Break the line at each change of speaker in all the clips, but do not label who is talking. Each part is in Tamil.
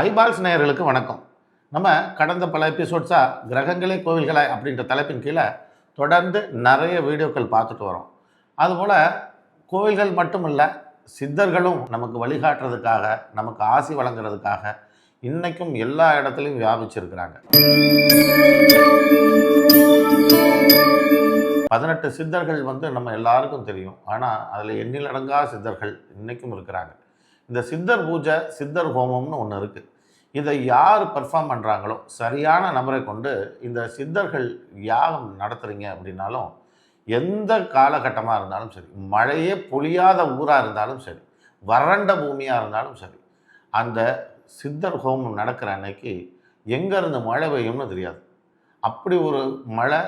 ஐபால்ஸ் நேயர்களுக்கு வணக்கம். நம்ம கடந்த பல எபிசோட்ஸாக கிரகங்களே கோவில்களாய் அப்படின்ற தலைப்பின் கீழே தொடர்ந்து நிறைய வீடியோக்கள் பார்த்துட்டு வரோம். அதுபோல் கோவில்கள் மட்டும் இல்லை சித்தர்களும் நமக்கு வழிகாட்டுறதுக்காக நமக்கு ஆசி வழங்குறதுக்காக இன்றைக்கும் எல்லா இடத்துலையும் வியாபிச்சிருக்கிறாங்க. பதினெட்டு சித்தர்கள் வந்து நம்ம எல்லாருக்கும் தெரியும். ஆனால் அதில் எண்ணிலடங்கா சித்தர்கள் இன்றைக்கும் இருக்கிறாங்க. இந்த சித்தர் பூஜை சித்தர் ஹோமம்னு ஒன்று இருக்குது இதை யார் பெர்ஃபார்ம் பண்ணுறாங்களோ சரியான நபரை கொண்டு இந்த சித்தர்கள் யாகம் நடத்துகிறீங்க அப்படின்னாலும் எந்த காலகட்டமாக இருந்தாலும் சரி மழையே பொழியாத ஊராக இருந்தாலும் சரி வறண்ட பூமியாக இருந்தாலும் சரி அந்த சித்தர் ஹோமம் நடக்கிற அன்னைக்கு எங்கேருந்து மழை பெய்யும்னு தெரியாது. அப்படி ஒரு மழை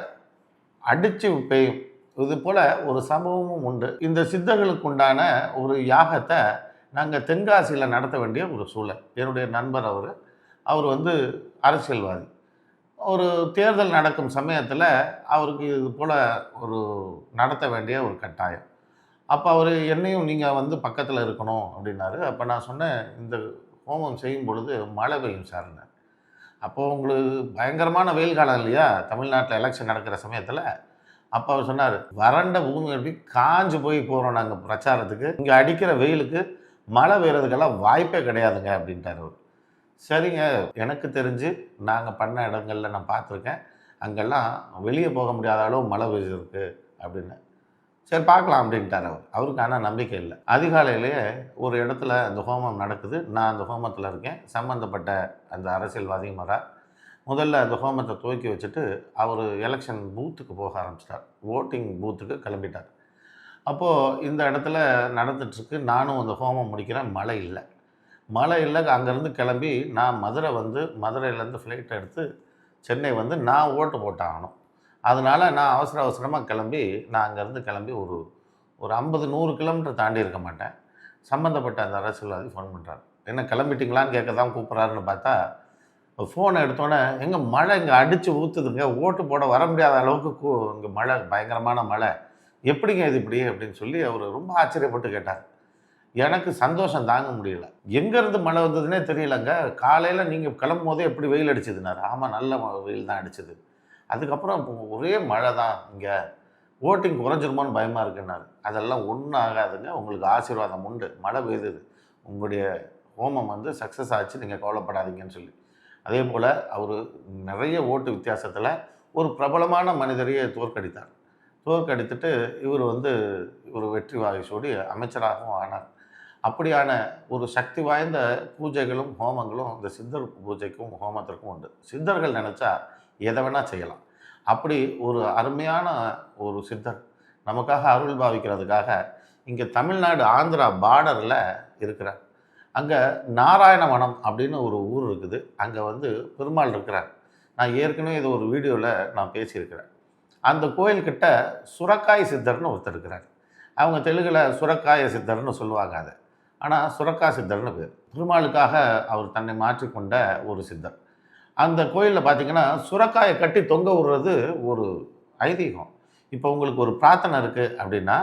அடித்து பெய்யும். இது போல் ஒரு சம்பவமும் உண்டு. இந்த சித்தர்களுக்கு உண்டான ஒரு யாகத்தை நாங்கள் தென்காசியில் நடத்த வேண்டிய ஒரு சூழல். என்னுடைய நண்பர் அவர் அவர் வந்து அரசியல்வாதி. ஒரு தேர்தல் நடக்கும் சமயத்தில் அவருக்கு இது போல் ஒரு நடத்த வேண்டிய ஒரு கட்டாயம். அப்போ அவர் என்னையும் நீங்கள் வந்து பக்கத்தில் இருக்கணும் அப்படின்னாரு. அப்போ நான் சொன்னேன் இந்த ஹோமம் செய்யும் பொழுது மழை பெய்யும் சார்னார் அப்போது உங்களுக்கு பயங்கரமான வெயில் காலம் இல்லையா? தமிழ்நாட்டில் எலெக்ஷன் நடக்கிற சமயத்தில். அப்போ அவர் சொன்னார் வறண்ட பூமி அப்படி காஞ்சு போய் போகிறோம் நாங்கள் பிரச்சாரத்துக்கு. இங்கே அடிக்கிற வெயிலுக்கு மழை பெய்யறதுக்கெல்லாம் வாய்ப்பே கிடையாதுங்க அப்படின்ட்டார் அவர். சரிங்க எனக்கு தெரிஞ்சு நாங்கள் பண்ண இடங்களில் நான் பார்த்துருக்கேன். அங்கெல்லாம் வெளியே போக முடியாத அளவு மழை பெய்ஞ்சிருக்கு அப்படின்னு. சரி பார்க்கலாம் அப்படின்ட்டார் அவர். அவருக்கு ஆனால் நம்பிக்கை இல்லை. அதிகாலையிலேயே ஒரு இடத்துல அந்த ஹோமம் நடக்குது. நான் அந்த ஹோமத்தில் இருக்கேன். சம்மந்தப்பட்ட அந்த அரசியல்வாதி மரா முதல்ல அந்த ஹோமத்தை துவக்கி வச்சுட்டு அவர் எலெக்ஷன் பூத்துக்கு போக ஆரம்பிச்சிட்டார். ஓட்டிங் பூத்துக்கு கிளம்பிட்டார். அப்போது இந்த இடத்துல நடந்துட்டுருக்கு. நானும் அந்த ஹோமம் முடிக்கிறேன். மழை இல்லை. மழை இல்லை. அங்கேருந்து கிளம்பி நான் மதுரை வந்து மதுரையிலேருந்து ஃப்ளைட் எடுத்து சென்னை வந்து நான் ஓட்டு போட்டாகணும். அதனால் நான் அவசர அவசரமாக கிளம்பி நான் அங்கேருந்து கிளம்பி ஒரு ஒரு ஐம்பது நூறு கிலோமீட்டர் தாண்டி இருக்க மாட்டேன். சம்மந்தப்பட்ட அந்த அரசியல்வாதி ஃபோன் பண்ணுறாரு என்ன கிளம்பிட்டீங்களான்னு கேட்க தான் கூப்பிட்றாருன்னு பார்த்தா ஃபோனை எடுத்தோன்னே எங்கே மழை இங்கே அடித்து ஊற்றுதுங்க ஓட்டு போட வர முடியாத அளவுக்கு கூ இங்கே மழை பயங்கரமான மழை. எப்படிங்க இது இப்படி? அப்படின்னு சொல்லி அவர் ரொம்ப ஆச்சரியப்பட்டு கேட்டார். எனக்கு சந்தோஷம் தாங்க முடியல. எங்கேருந்து மழை வந்ததுன்னே தெரியலங்க. காலையில் நீங்கள் கிளம்பும் போதே எப்படி வெயில் அடிச்சதுனாரு ஆமாம் நல்ல ம- வெயில் தான் அடிச்சது. அதுக்கப்புறம் இப்போ ஒரே மழை தான் இங்கே. ஓட்டிங் குறைஞ்சிருமோன்னு பயமாக இருக்குன்னாரு. அதெல்லாம் ஒன்றும் ஆகாதுங்க. உங்களுக்கு ஆசீர்வாதம் உண்டு. மழை பெய்தது. உங்களுடைய ஹோமம் வந்து சக்ஸஸ் ஆச்சு. நீங்கள் கவலைப்படாதீங்கன்னு சொல்லி. அதே போல் அவர் நிறைய ஓட்டு வித்தியாசத்தில் ஒரு பிரபலமான மனிதரையே தோற்கடித்தார். தோற்கடித்துட்டு இவர் வந்து ஒரு வெற்றி வாகைச்சோடி அமைச்சராகவும் ஆனார். அப்படியான ஒரு சக்தி வாய்ந்த பூஜைகளும் ஹோமங்களும் இந்த சித்தர் பூஜைக்கும் ஹோமத்திற்கும் உண்டு. சித்தர்கள் நினச்சா எதை வேணால் செய்யலாம். அப்படி ஒரு அருமையான ஒரு சித்தர் நமக்காக அருள் பாவிக்கிறதுக்காக இங்கே தமிழ்நாடு ஆந்திரா பார்டரில் இருக்கிறார். அங்கே நாராயணவனம் அப்படின்னு ஒரு ஊர் இருக்குது. அங்கே வந்து பெருமாள் இருக்கிறார். நான் ஏற்கனவே இது ஒரு வீடியோவில் நான் பேசியிருக்கிறேன். அந்த கோயில்கிட்ட சுரக்காய் சித்தர்னு ஒருத்தர் இருக்கிறார். அவங்க தெலுங்கில் சுரக்காய சித்தர்னு சொல்லுவாங்க அதை. ஆனால் சுரக்கா சித்தர்னு பேர். பெருமாளுக்காக அவர் தன்னை மாற்றிக்கொண்ட ஒரு சித்தர். அந்த கோயிலில் பார்த்தீங்கன்னா சுரக்காயை கட்டி தொங்க விடுறது ஒரு ஐதீகம். இப்போ உங்களுக்கு ஒரு பிரார்த்தனை இருக்குது அப்படின்னா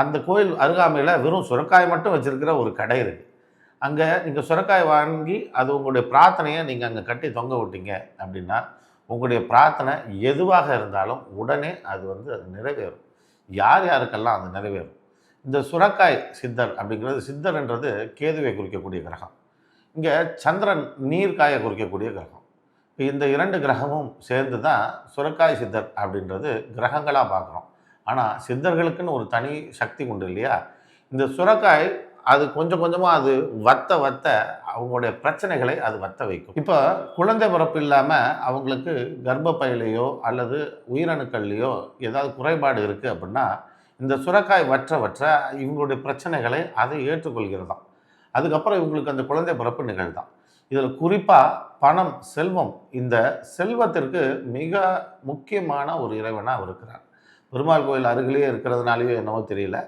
அந்த கோயில் அருகாமையில் வெறும் சுரக்காய் மட்டும் வச்சுருக்கிற ஒரு கடை இருக்குது அங்கே நீங்கள் சுரக்காய் வாங்கி அது உங்களுடைய பிரார்த்தனையை நீங்கள் அங்கே கட்டி தொங்க விட்டீங்க அப்படின்னா உங்களுடைய பிரார்த்தனை எதுவாக இருந்தாலும் உடனே அது வந்து அது நிறைவேறும். யார் யாருக்கெல்லாம் அது நிறைவேறும்? இந்த சுரக்காய் சித்தர் அப்படிங்கிறது சித்தர்ன்றது கேதுவை குறிக்கக்கூடிய கிரகம். இங்கே சந்திரன் நீர்காயை குறிக்கக்கூடிய கிரகம். இப்போ இந்த இரண்டு கிரகமும் சேர்ந்து தான் சுரக்காய் சித்தர் அப்படின்றது கிரகங்களாக பார்க்குறோம். ஆனால் சித்தர்களுக்குன்னு ஒரு தனி சக்தி உண்டு இல்லையா? இந்த சுரக்காய் அது கொஞ்சம் கொஞ்சமாக அது வத்த வத்த அவங்களுடைய பிரச்சனைகளை அது வத்த வைக்கும். இப்போ குழந்தை பிறப்பு இல்லாமல் அவங்களுக்கு கர்ப்பப்பையிலையோ அல்லது உயிரணுக்கள்லையோ ஏதாவது குறைபாடு இருக்குது அப்படின்னா இந்த சுரக்காய் வற்ற வற்ற இவங்களுடைய பிரச்சனைகளை அதை ஏற்றுக்கொள்கிறதாம். அதுக்கப்புறம் இவங்களுக்கு அந்த குழந்தை பிறப்பு நிகழ்தான் இதில் குறிப்பாக பணம் செல்வம் இந்த செல்வத்திற்கு மிக முக்கியமான ஒரு இறைவனாக இருக்கிறார். பெருமாள் கோயில் அருகிலேயே இருக்கிறதுனாலையோ என்னவோ தெரியல.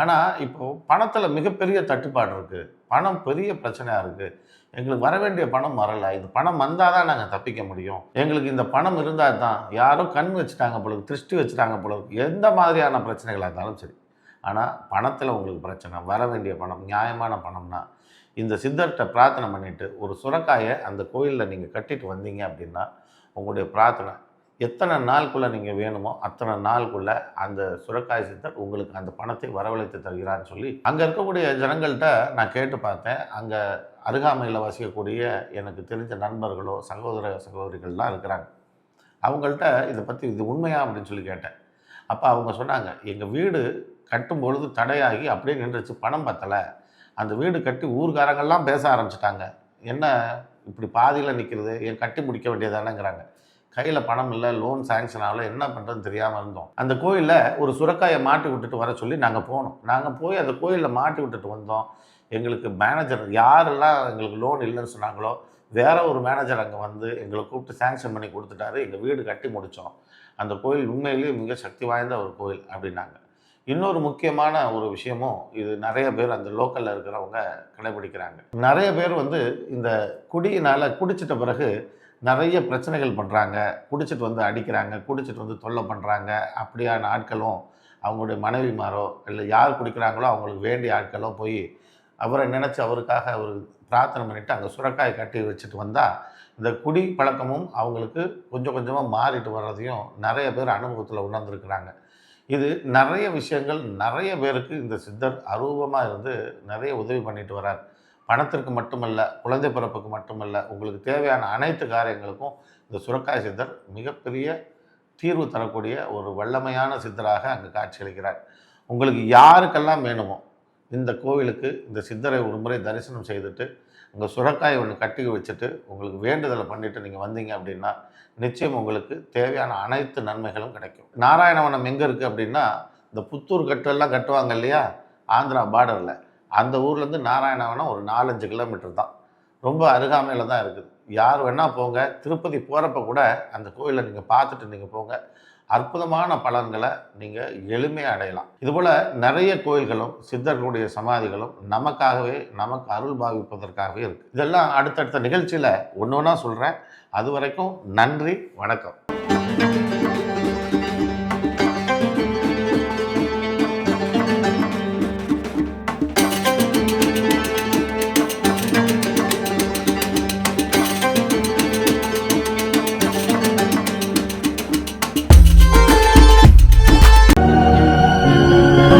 ஆனால் இப்போ பணத்தில் மிகப்பெரிய தட்டுப்பாடு இருக்குது பணம் பெரிய பிரச்சனையாக இருக்குது எங்களுக்கு வர வேண்டிய பணம் வரலை. இது பணம் வந்தால் தான் நாங்கள் தப்பிக்க முடியும். எங்களுக்கு இந்த பணம் இருந்தால் தான் யாரோ கண் வச்சுட்டாங்க போல திருஷ்டி வச்சுட்டாங்க போல எந்த மாதிரியான பிரச்சனைகளாக இருந்தாலும் சரி. ஆனால் பணத்தில் உங்களுக்கு பிரச்சனை வர வேண்டிய பணம் நியாயமான பணம்னா இந்த சித்தர்கிட்ட பிரார்த்தனை பண்ணிவிட்டு ஒரு சுரக்காயை அந்த கோயிலில் நீங்கள் கட்டிட்டு வந்தீங்க அப்படின்னா உங்களுடைய பிரார்த்தனை எத்தனை நாளுக்குள்ளே நீங்கள் வேணுமோ அத்தனை நாளுக்குள்ளே அந்த சுரக்காய் சித்தர் உங்களுக்கு அந்த பணத்தை வரவழைத்து தருகிறான்னு சொல்லி அங்கே இருக்கக்கூடிய ஜனங்கள்கிட்ட நான் கேட்டு பார்த்தேன். அங்கே அருகாமையில் வசிக்கக்கூடிய எனக்கு தெரிஞ்ச நண்பர்களோ சகோதர சகோதரிகள்லாம் இருக்கிறாங்க. அவங்கள்ட்ட இதை பற்றி இது உண்மையா அப்படின்னு சொல்லி கேட்டேன். அப்போ அவங்க சொன்னாங்க எங்கள் வீடு கட்டும் பொழுது தடையாகி அப்படியே நின்றுச்சு பணம் பத்தலை. அந்த வீடு கட்டி ஊர்காரங்கள்லாம் பேச ஆரம்பிச்சிட்டாங்க. என்ன இப்படி பாதியில் நிற்கிறது ஏன் கட்டி முடிக்க வேண்டியதானேங்கிறாங்க. கையில் பணம் இல்லை லோன் சேங்ஷன் ஆகல என்ன பண்ணுறதுன்னு தெரியாமல் இருந்தோம். அந்த கோயிலில் ஒரு சுரக்காயை மாட்டி விட்டுட்டு வர சொல்லி நாங்கள் போனோம். நாங்கள் போய் அந்த கோயிலில் மாட்டி விட்டுட்டு வந்தோம். எங்களுக்கு மேனேஜர் யாரெல்லாம் எங்களுக்கு லோன் இல்லைன்னு சொன்னாங்களோ வேற ஒரு மேனேஜர் அங்கே வந்து எங்களை கூப்பிட்டு சேங்ஷன் பண்ணி கொடுத்துட்டாரு. எங்கள் வீடு கட்டி முடித்தோம் அந்த கோயில் உண்மையிலேயே மிக சக்தி வாய்ந்த ஒரு கோயில் அப்படின்னாங்க. இன்னொரு முக்கியமான ஒரு விஷயமும் இது நிறைய பேர் அந்த லோக்கலில் இருக்கிறவங்க கடைபிடிக்கிறாங்க. நிறைய பேர் வந்து இந்த குடியினால் குடிச்சிட்ட பிறகு நிறைய பிரச்சனைகள் பண்ணுறாங்க குடிச்சிட்டு வந்து அடிக்கிறாங்க. குடிச்சிட்டு வந்து தொல்லை பண்ணுறாங்க அப்படியான ஆட்களும் அவங்களுடைய மனைவிமாரோ இல்லை யார் குடிக்கிறாங்களோ அவங்களுக்கு வேண்டிய ஆட்களோ போய் அவரை நினச்சி அவருக்காக அவர் பிரார்த்தனை பண்ணிவிட்டு அங்கே சுரக்காய் கட்டி வச்சுட்டு வந்தால் இந்த குடி பழக்கமும் அவங்களுக்கு கொஞ்சம் கொஞ்சமாக மாறிட்டு வர்றதையும் நிறைய பேர் அனுபவத்தில் உணர்ந்துருக்கிறாங்க. இது நிறைய விஷயங்கள் நிறைய பேருக்கு இந்த சித்தர் அரூபமாக இருந்து நிறைய உதவி பண்ணிட்டு வரார் பணத்திற்கு மட்டுமல்ல குழந்தை பிறப்புக்கு மட்டுமல்ல உங்களுக்கு தேவையான அனைத்து காரியங்களுக்கும் இந்த சுரக்காய் சித்தர் மிகப்பெரிய தீர்வு தரக்கூடிய ஒரு வல்லமையான சித்தராக அங்கே காட்சியளிக்கிறார். உங்களுக்கு யாருக்கெல்லாம் வேணுமோ இந்த கோவிலுக்கு இந்த சித்தரை ஒரு முறை தரிசனம் செய்துட்டு உங்கள் சுரக்காயை ஒன்று கட்டி வச்சுட்டு உங்களுக்கு வேண்டுதலை பண்ணிவிட்டு நீங்கள் வந்தீங்க அப்படின்னா நிச்சயம் உங்களுக்கு தேவையான அனைத்து நன்மைகளும் கிடைக்கும். நாராயணவனம் எங்கே இருக்குது அப்படின்னா இந்த புத்தூர் கட்டெல்லாம் கட்டுவாங்க இல்லையா? ஆந்திரா பார்டரில் அந்த ஊர்லேருந்து நாராயணவனம் ஒரு நாலஞ்சு கிலோமீட்டர் தான். ரொம்ப அருகாமையில் தான் இருக்குது. யார் வேணால் போங்க. திருப்பதி போகிறப்ப கூட அந்த கோயிலை நீங்கள் பார்த்துட்டு நீங்கள் போங்க. அற்புதமான பலன்களை நீங்கள் எளிமையாக அடையலாம். இதுபோல் நிறைய கோயில்களும் சித்தர்களுடைய சமாதிகளும் நமக்காகவே நமக்கு அருள் பாவிப்பதற்காகவே இருக்குது இதெல்லாம் அடுத்தடுத்த நிகழ்ச்சியில் ஒன்று ஒன்றா சொல்கிறேன் அது வரைக்கும் நன்றி வணக்கம்.